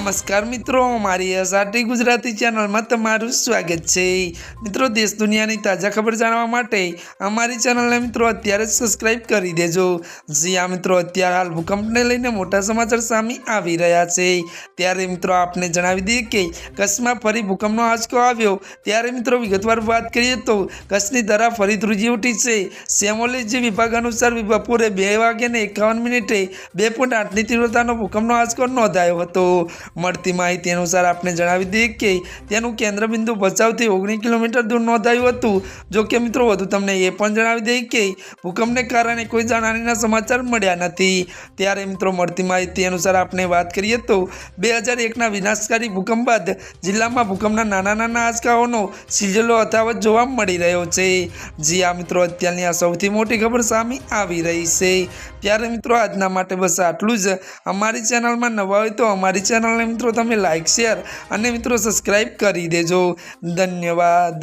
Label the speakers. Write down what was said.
Speaker 1: નમસ્કાર મિત્રો, મારી એસઆરટી ગુજરાતી ચેનલમાં તમારું સ્વાગત છે. મિત્રો, દેશ દુનિયાની તાજા ખબર જાણવા માટે અમારી ચેનલને મિત્રો અત્યારે જ સબસ્ક્રાઈબ કરી દેજો. જી આ મિત્રો, અત્યારે હાલ ભૂકંપને લઈને મોટા સમાચાર સામે આવી રહ્યા છે. ત્યારે મિત્રો આપને જણાવી દઈએ કે કચ્છમાં ફરી ભૂકંપનો આંચકો આવ્યો. ત્યારે મિત્રો વિગતવાર વાત કરીએ તો કચ્છની ધરા ફરી ધ્રુજી ઉઠી છે. સેમોલોજી વિભાગ અનુસાર બપોરે બે વાગ્યાને એકાવન મિનિટે બે પોઈન્ટ આઠની તીવ્રતાનો ભૂકંપનો આંચકો નોંધાયો હતો. મળતી માહિતી અનુસાર આપને જણાવી દઈએ કે તેનું કેન્દ્રબિંદુ ભચાઉથી ઓગણીસ કિલોમીટર દૂર નોંધાયું હતું. જો કે મિત્રો, વધુ તમને એ પણ જણાવી દઈએ કે ભૂકંપને કારણે કોઈ જાનહાનીના સમાચાર મળ્યા નથી. ત્યારે મિત્રો, મળતી માહિતી અનુસાર આપણે વાત કરીએ તો બે હજાર એકના વિનાશકારી ભૂકંપ બાદ જિલ્લામાં ભૂકંપના નાના નાના આંચકાઓનો સિલસિલો અથાવત જોવા મળી રહ્યો છે. જી આ મિત્રો, અત્યારની આ સૌથી મોટી ખબર સામે આવી રહી છે. ત્યારે મિત્રો, આજના માટે બસ આટલું જ. અમારી ચેનલમાં નવા હોય તો અમારી મિત્રો તમે લાઇક શેર અને મિત્રો સબસ્ક્રાઈબ કરી દેજો. ધન્યવાદ.